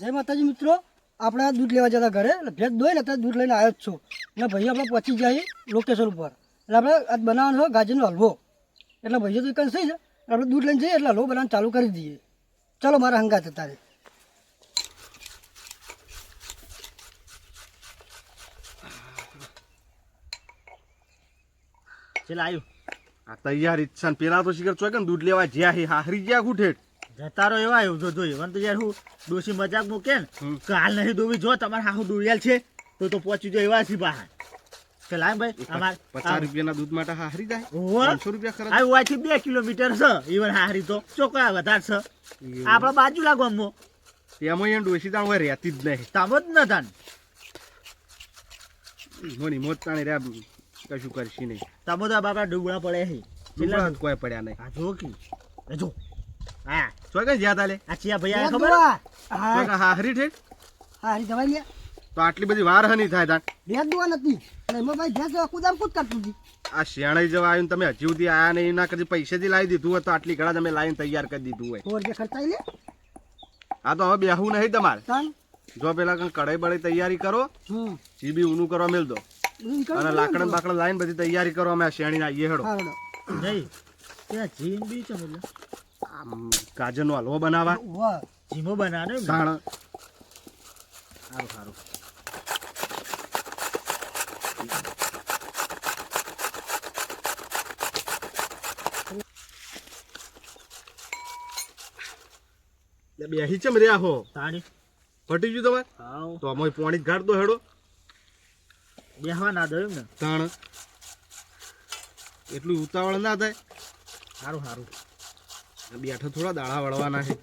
જય માતાજી મિત્રો. આપણે દૂધ લેવા જતા ઘરે. એટલે ભેજ દોઈને અત્યારે દૂધ લઈને આવ્યો જ છું. એટલે ભાઈ આપણે પહોંચી જાય લોકેશન ઉપર. એટલે આપણે આજ બનાવવાનો હોય ગાજરનો હલવો. એટલે ભાઈઓ તો કંઈ છે. આપણે દૂધ લઈને જઈએ એટલે હલવો બનાવવાનું ચાલુ કરી દઈએ. ચલો મારા હંગાત અત્યારે. ચલ આવ્યું આ તૈયાર છે પેલા તો શિખર ચોય દૂધ લેવા જ્યાં હારી ગયા ગુઠેઠ જતા રહો એવા એવું જો જોયું મને તો યાર હું ડોસી મજાક મૂકે ને હાલ નહીં ડૂબી. જો તમારે હાહુ દોરિયાલ છે તો તો પહોંચી જો એવા છે બહાર. કે લાય ભાઈ અમાર પચાસ રૂપિયાના દૂધ માટે હારી જાય? ઓહો. પાંચસો રૂપિયા ખરા આ વાથી બે કિલોમીટર છે ઈવન હારી તો. ચોખ્ખા વધાર છે. આપણા બાજુ લાગો અમો તેમાં એને ડોસી તાણ હોય રહેતી જ નહીં. તામ જ ન તાન મોની મોત તાણે રે કશું કરશી નહીં. તામો તો બાપા ડુબળા પડે છે. કોઈ પડ્યા નહીં. આ જો કી. જો. હા. ચોય કઈ જ્યાં તાલે આ ચિયા ભાઈ આ ભેજ ખબર? હા. હારી ઠેઠ? હારી દવાઈ લે. તો આટલી બધી વાર હની થાય તાણ ભેજ દોવા નથી. અને એમાં ભાઈ ભેજ કુદામ કૂદ કરતું હતી. આ શિયાળાઈ જવા આવ્યું તમે હજી સુધી આયા નહીં એના કદી પૈસેથી લાવી દીધું હોય તો આટલી ઘડા તમે લાવીને તૈયાર કરી દીધું હોય. ખર્ચાઈ લે. આ તો હવે બેહવું નહીં તમારે. જો પેલા કંઈ કઢાઈ બળાઈ તૈયારી કરો હમ. જીબી ઊનું કરવા મેલ દો. અને લાકડા બાકડા લાઈન બધી તૈયારી કરો અમે શેણી ના આવીએ હેડો હા, નહીં ત્યાં જીન બી આમ ગાજરનો હલવો બનાવવા. વાહ. જીમો બનાવે સાણ. સારું સારું. બેહી ચમ રહ્યા હો તાણી. ફટી ગયું તમારે? હા તો અમે પોણી ગાડ દો હેડો. બેહવા ના દો ને. તાણ. એટલું ઉતાવળ ના થાય. સારું સારું. બેઠો થોડા દાળા વળવાના છે.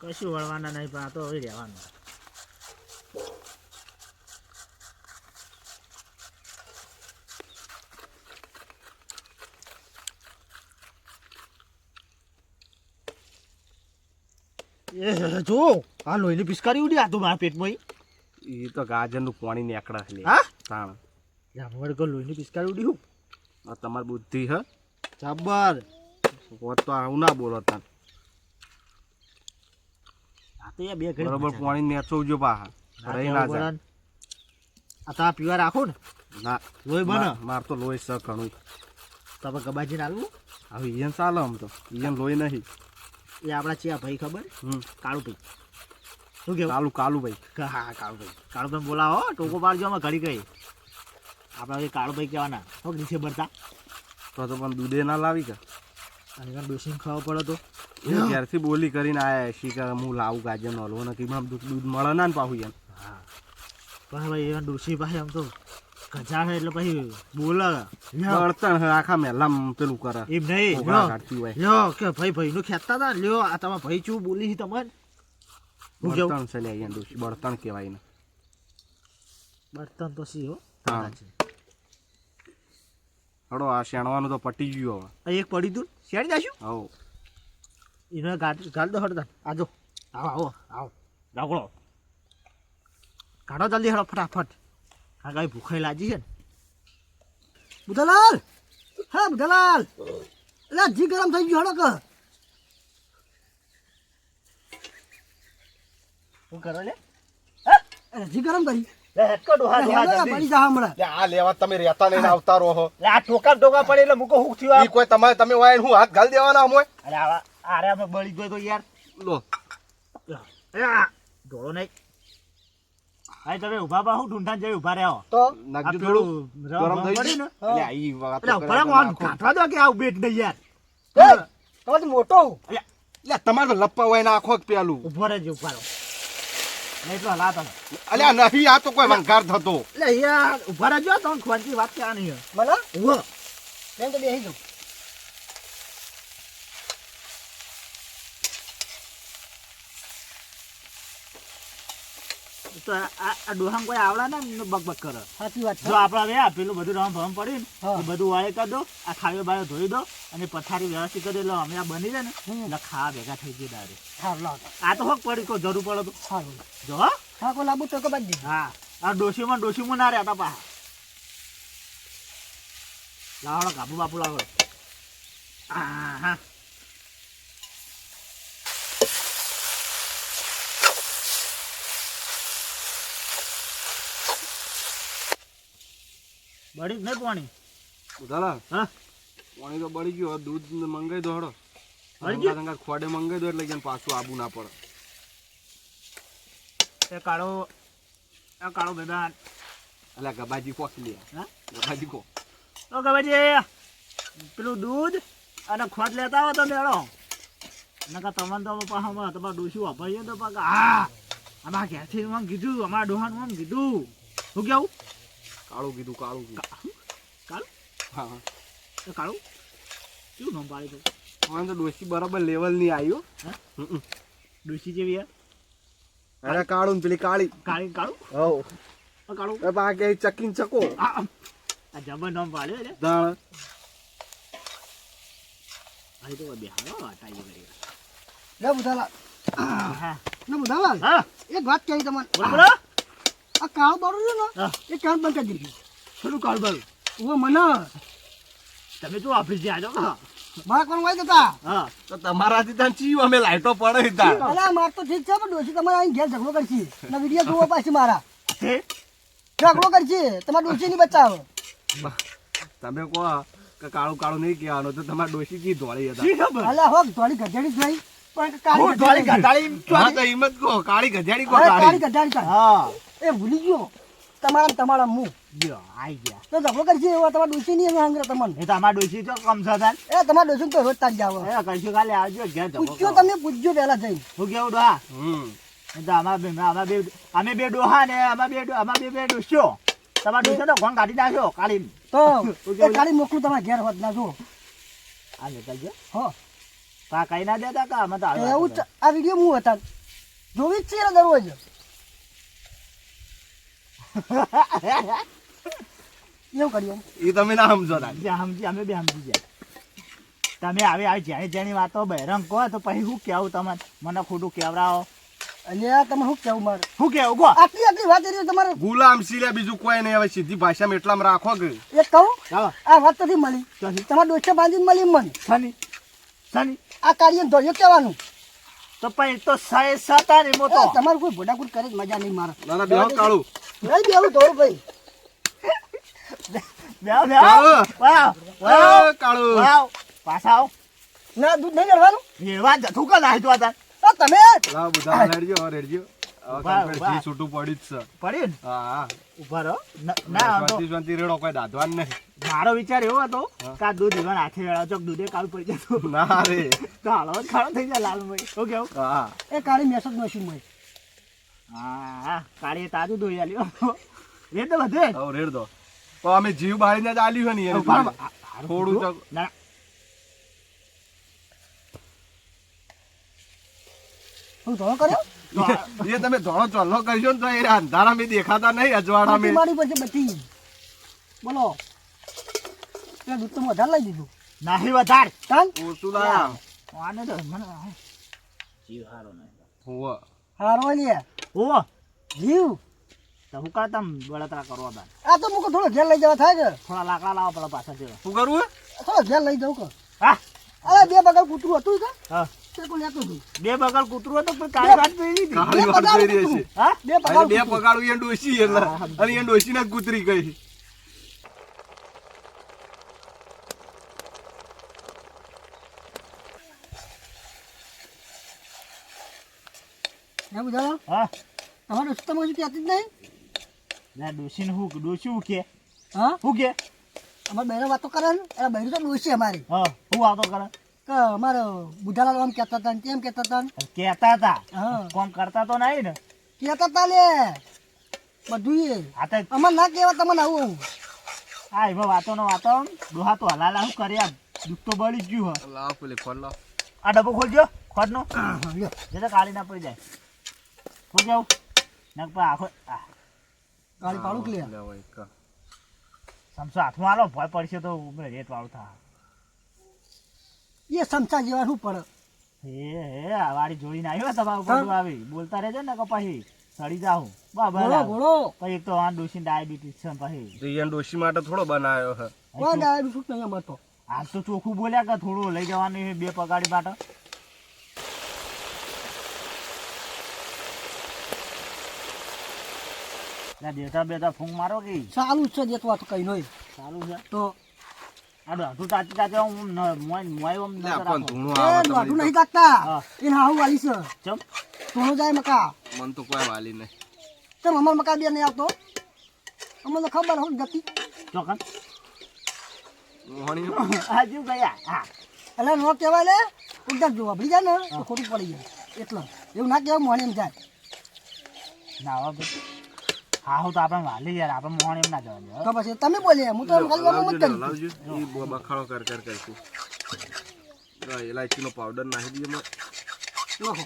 કશું વળવાના નહીં પણ આ તો હવે રહેવાનું. જો આ લોહીની પિસ્કારી ઉડી આ તો મારા પેટમાં. એ તો ગાજરનું પાણી નીકળે છે. હા? તાણ. જામવડ કો લોહીની પિસ્કારી ઉડી હું. આ તમારી બુદ્ધિ હ. જબ્બર. હોત તો આવું ના બોલો તાન બરોબર પાણી નેચવજો પાહા રહી ના જાય. આ તો આ પીવા રાખો ને. ના લોહી બને. માર- તો લોહી સ ઘણું. તમે ગબાજી નાલવું હવે ઈયન ચાલે આમ તો. ઈયન લોહી નહીં. એ આપણા ચિયા ભાઈ ખબર? હમ. કાળુ ભાઈ શું કેવું? ભાઈ હા કાળુ ભાઈ કાળુ ભાઈ બોલાવો ટોકો પાડજો અમે ઘડી ગઈ આપણા કાળુભાઈ કાળુ ભાઈ કહેવાના હો નીચે ભરતા. તો તો પણ દૂધે ના લાવી કે? કાંઈ ડોસીને ખાવા પડે તો. એ ઘેરથી બોલી કરીને આયા શી કે હું લાવું ગાજરનો હલવો નથી મામ દૂધ દૂધ મળે ના ને પાહું એમ. હા. પણ ભાઈ એવા ડોસી ભાઈ આમ તો ગજા છે એટલે પછી બોલે. બળતણ આખા મેલામ પેલું કરે. એમ નહીં. લ્યો. કાઢતી હોય. લ્યો કે ભાઈ ભાઈનું ખેતતા હતા? લ્યો આ તમારા ભાઈ ચું બોલી છે તમારે? બળતણ છે લે અહીંયા ડોસી બળતણ કહેવાય ને બળતણ તો સી હો? હા. હડો આ શેણવાનું તો પટી ગયું હવે. એક પડી તું. શેણી જાશું? આવો. એને ગાડ ગાડ દો હડતા આજો આવો આવો આવો. ડાકડો કાઢો જલ્દી હડો ફટાફટ. આ ગાય ભૂખાઈ લાજી છે ને. બુધાલાલ હા બુધાલાલ એટલે જી ગરમ થઈ ગયું હડો કે. શું કરો લે? જી ગરમ કરી. હેટકો ડોહા ડોહા જલ્દી. પડી જા હમણાં. આ લેવા તમે રહેતા નહીં આવતા રહો લે આ ટોકા ટોકા પડે એટલે મૂકો હુક થયું ઈ કોઈ તમારે તમે વાય હું હાથ ગાલ દેવાના અમોય. અરે આવા આરે અમે બળી ગયો તો યાર. લો. અરે નહીં. ભાઈ તમે ઊભા બા હું ઢૂંઢાને જઈ ઊભા રહ્યો તો? નાખજો થોડું. ગરમ થઈ પડી ને? લે ઈ વાત તો કરે રહો, દો કે આવું બેટ નહીં યાર. એ, મોટો હું. લે તમારે લપ્પા હોય ને આખો પેલું. ઊભો રહેજો ઊભા રહો. નહીં તો હલા તમે અલ્યા નહીં આ તો કોઈ વંકાર થતો. એટલે યાર ઊભા રહેજો તો ખોનથી વાત ક્યાં નહીં મને? ઊભો. એમ તો બેસી જાઉં તો આ આ ડોહામ કોઈ આવડા ને બક બક કરે. સાચી વાત જો આપડા રહ્યા આ પેલું બધું રામ ભમ પડી ને બધું વાળે કરી દો આ ખાયો બાયો ધોઈ દો અને પથારી વ્યવસ્થિત કરી એટલે અમે આ બની જાય ને એટલે ખાવા ભેગા થઈ ગઈ દારે. આ તો હોક પડી કોઈ જરૂર પડે તો. સારું. જો હા. કોઈ લાંબુ ટકો બાંધી હા. આ ડોશીમાં ડોશીમાં ના રહ્યા પા લાવડો કાબુ બાપુ લાવડો હા હા બળી જ નહીં પાણી? બુધાલા હા? પાણી તો બળી ગયું દૂધ મંગાઈ દો હડો ખોડે મંગાઈ દો એટલે જેને પાછું આબુ ના પડે. એ કાળો આ કાળો બેદાન અલા ગબાજી કોક લે હા? ગબાજી કો તો ગબાજી પેલું દૂધ અને ખોટ લેતા આવો તો મેળો નકા તમને તો પાહામાં તમારે ડોસી વાપરીએ તો પાકા હા અમારા ઘેરથી કીધું અમારા ડોહાનું આમ કીધું. શું કેવું? કાળું કીધું કાળું કીધું. કાળું? હા. કાળું? શું નામ પાડી દઉં હવે તો ડોસી બરાબર લેવલ આવ્યું આવ્યો હા? ડોસી જેવી યાર. અરે કાળું ને પેલી કાળી. કાળી કાળું? હો આ કાળું? એ બા કે ચકીન ચકો. આ આ. આ જબર નામ પાડ્યો એટલે દાણ અહીં તો બેહાડો આટાઈ ગઈ લે બુધાલા. હા. ને બુધાલા. હા. એક વાત કહી તમને. બોલો બોલો. આ કાળ બાળું છે ને એ કામ બંધ કરી દીધું થોડું કાળ બાળું. ઓ મને. તમે તો ઓફિસથી આજો હા. મારા કોણ હોય જતા? હા તો તમારાથી ત્યાં ચીવ અમે લાઈટો પડે હતા અલા માર તો ઠીક છે પણ ડોસી તમારે અહીં ઘેર ઝઘડો કરશી. ને વીડિયો જોવો પાછી મારા. ઝઘડો કરશી. તમારે ડોશી ની બચાવ. તમે કહો કે કાળું કાળું નહીં કહેવાનું તો તમારે ડોસી કી ધોળી હતા? અલા હો ધોળી ગધેડી જોઈ પણ કાળી ગધેડી ગધાડી જ કહો કાળી ગધેડી કાળી? કાળી ગધેડી હા. એ ભૂલી ગયો. તમારા તમારા મું. જો આઈ ગયા. તો ઝઘડો કરશે એવા તમારા ડોસી નહીં એમ હંગરે તમને. એ તો અમાર ડોસી તો કમ છે એ તમારા ડોસી તો રોજ તાજ જાવ એ કહીશું કાલે આવજો ઘેર પૂછજો તમે પૂછજો પહેલા જઈને. હું કેવું ડોહા? હમ. એ તો અમારા બે અમારા બે અમે બે ડોહા ને અમારા બે અમારા બે બે ડોસ્યો તમાર ડોસ્યો તો ઘણ કાઢી નાખ્યો કાળી તો કાલી એ કાળી મોકલું તમારા ઘેર હોત ના જો આ લેતા ગયો? હો. તા કઈ ના દેતા કા? અમે તો એવું આ વીડિયો હું હતા. જોવી જ છે દરરોજ એવું કર્યું એ તમે ના સમજો જે સમજી અમે બે સમજી ગયા. તમે આવી આવી જેણી જેણી વાતો બહેરંગ કહો તો પછી શું કહેવું તમને? મને ખોટું કેવડાવો અલ્યા તમે શું કેવું મારે? શું કેવું? કહો આટલી આટલી વાત કરી તમારે? ગુલામ સિલે બીજું કોઈ નહીં. હવે સીધી ભાષામાં એટલામાં રાખો કે. એ કહું? આ વાત નથી મળી. તમારા દોસ્તે બાંધીને મળી મને? શનિ. શનિ. આ કાર્ય ધોયો કહેવાનું તો પછી તો સાય સાતા ને મોતો એ તમારું કોઈ ભોડાકૂટ કરે જ મજા નહીં મારે. ના ના બેહો કાળું. નહીં બેવું ધોળ ભાઈ. બેહો બેહો. વાહ વાહ. કાળું. વાવ પાછા આવ. ના દૂધ નહીં કરવાનું એવા જથું કા નાખી તો હતા તો તમે? લાવ બધા રેડજો રેડજો. હવે વાહ, complete વાહ. ઘી છૂટું પડી જ છે. પડ્યું હા હા. ઊભા રહો. ના શાંતિ શાંતિ રેડો કોઈ દાધવાન નહીં. મારો વિચાર એવો હતો કે આ દૂધ ઈવન હાથે વેળા ચોક દૂધે કાળું પડી જતું ના રે તો હાલો ખાડો થઈ જાય લાલભાઈ શું કેવું? હા એ કાળી મેસેજ મશીન મય હા કાળી તાજું દોઈ આલ્યો. રેડ દો બધે. હવે રેડ દો. તો અમે જીવ બાળીને જ આલ્યું ને એને થોડું ચોક ના હું ધોળો કર્યો? એ તમે ધોળો ચોલ્લો કરશો ને તો એ અંધારા મેં દેખાતા નહીં અજવાળા મેં મારી પછી બધી. બોલો. તે દૂધ તો વધારે લઈ દીધું નાહી વધારે. કાન ઓછું લાયા આને તો મને જીવ હારો નહીં. હોવે. હારો લે. ઓ જીવ. તો હું કાં તમ બળતરા કરવા બાર આ તો મુકો થોડો ઘેર લઈ જવા થાય છે. થોડા લાકડા લાવવા પડે પાછા જેવા. શું કરવું થોડો ઘેર લઈ જાઉં કે હા. અરે બે બગલ કૂતરું હતું કે હા. બે બગલ કૂતરું હતું પણ કાળી વાત પડી હતી. કાળી વાત રહી છે. હા? બે અરે બે. પગાડું એ ડોસી એટલે. અને એ ડોસી ને કૂતરી ગઈ હે બુધાલા હા. તમારે રસ્તો માં કહેતી જ નહીં? ના ડોશીને હું ડોશી હું કે? હા? હું કે? અમારે બહેરા વાતો કરે ને એટલે બહેરી તો ડોસી અમારી. હા હું આવતો કરે? કે અમારે બુધાલાલ આમ કહેતા હતા ને તેમ કહેતા હતા ને? કહેતા હતા. હા. કોમ કરતા તો નહીં ને. કહેતા હતા લે. બધું એ અમારે ના કહેવા તમને આવું આ એમાં વાતો નો વાતો ડોહા તો હલાલા હું કર્યા દુઃખ તો બળી જ ગયું હે લાવ પેલી ફોન લાવ આ ડબ્બો ખોલજો ખોટ નો જે કાઢી કાળી ના પડી જાય. જાવ નક પા આખો આ ગાડી પાડું કે લે લેવો એક. સમસો હાથમાં આલો ભય પડશે તો ઉમરે રેત વાળું થા એ સમસા જેવા શું પડે હે હે આ વાળી જોડીને આવ્યો તમારું બધું આવી બોલતા રહેજો ને કપાહી પછી સડી જાઉં બોલો બરાબર બોલો પછી એક તો આ ડોસી ડાયાબિટીસ છે પછી તો એને ડોસી માટે થોડો બનાવ્યો હે કોઈ ડાયાબિટીસ શું નહીં અમારે તો હાલ તો ચોખ્ખું બોલ્યા કે થોડું લઈ જવાનું બે પગાડી માટે લે દેતા બેતા ફૂંક મારો કે? સારું છે દેતો આ તો કઈ નોય સારું છે? તો આ દોઢું તાતી તાતે હું મોય- લે, પણ રાખો. આવે દોઢું નહીં હા. એને હાહુ વાલી છે. ચમ? સોનું જાય મકા. મન તો કોઈ વાલી નહીં. ચમ અમાર મકા બે નહીં આવતો. અમને તો ખબર હોય ગતિ. ચોકન મોહણી આજુ ગયા? હા. એટલે નો કહેવાય લે ઉદ્ધાર જોવા. ભરી જાય ને તો ખોટું પડી જાય. એટલે એવું ના કહેવાય મોહણી એમ જાય. ના હવે ભાઈ. હા હું તો આપણે વાલી યાર આપણે મોહન એમ ના જવા દે તો પછી તમે બોલી હું તો ખાલી એમ મત કરી. એ બ- બખાડો કર કર કરશું ઇલાયચીનો પાવડર નાખી દઈએ એમાં. નાખો.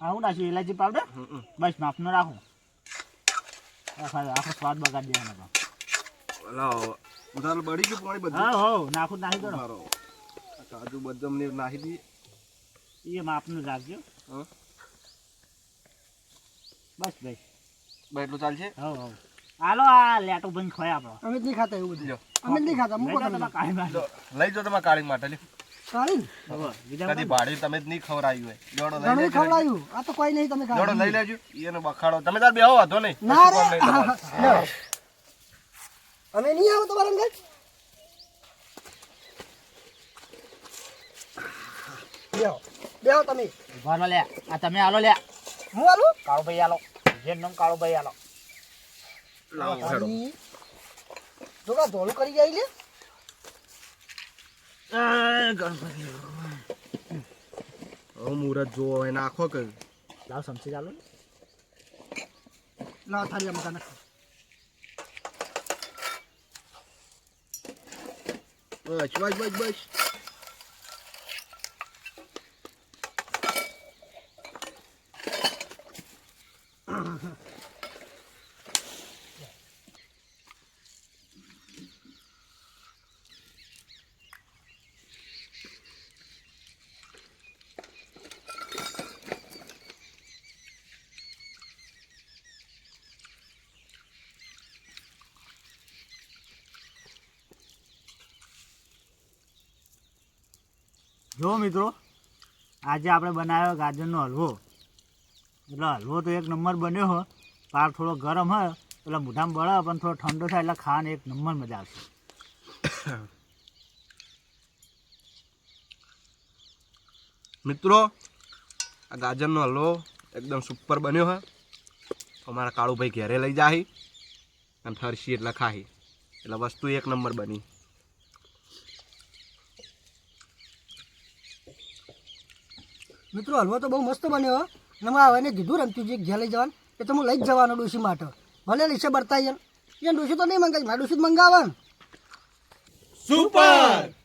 હા હું નાખ્યું ઇલાયચી પાવડર. બસ માપનો રાખું. આખો સ્વાદ બગાડી દેવાનો તો. લાવો. ઉધાર બળી ગયું પાણી બધું? હા હો નાખું નાખી દો. મારો. કાજુ બદામ ને નાખી દઈએ. એ માપનું રાખજો. હા. બસ ભાઈ. બસ એટલું ચાલશે? હા હા હાલો આ લેટો બંધ ખોય આપણો. અમે જ નહીં ખાતા એવું બધું. અમે નહીં ખાતા મૂકો તમે. તમે કાંઈ લઈ જાઓ તમારા કાળી માટે લ્યો. કદી? તમે જ નહીં ખવડાવ્યું હોય. જોડો લઈ ઘણું લેજો. ખવડાયું આ તો કોઈ નહીં તમે જોડો લઈ લેજો. એનો બખાડો. તમે તાર બેહો વાંધો નહીં. ના રે. નહીં લ્યો. અમે નહીં આવો તમારા અંગત બેહો. બેહો તમે. ઊભા લ્યા લે. આ તમે આલો લે. હું આલું? કાળુભાઈ આલો. જેન નામ કાળુભાઈ આલો. લાવો, હેડો. ખાલી. જો કા ધોળું કરી જાય લે. હવે મુહૂર્ત જો હોય નાખો કે લાવ સમસી ચાલો. લાવ થાળી મકા નાખો. બસ બસ બસ બસ. જો મિત્રો આજે આપણે બનાવ્યો ગાજરનો હલવો. એટલે હલવો તો એક નંબર બન્યો હો. પાર થોડો ગરમ હોય એટલે મોઢામાં બળે પણ થોડો ઠંડો થાય એટલે ખાવાની એક નંબર મજા આવશે. મિત્રો આ ગાજરનો હલવો એકદમ સુપર બન્યો હે. અમારા કાળુભાઈ ઘેરે લઈ જાય અને ફરશી એટલે ખાહી. એટલે વસ્તુ એક નંબર બની. મિત્રો હલવો તો બહુ મસ્ત બન્યો હો. ને મારા ને કીધું રમતુજી ઘેર લઈ જવાનું એ તો હું લઈ જ જવાનો ડોસી માટે. ભલે લીસે બરતા એને ડોસી તો નહીં મંગાવી મારા ડોસી જ મંગાવે સુપર!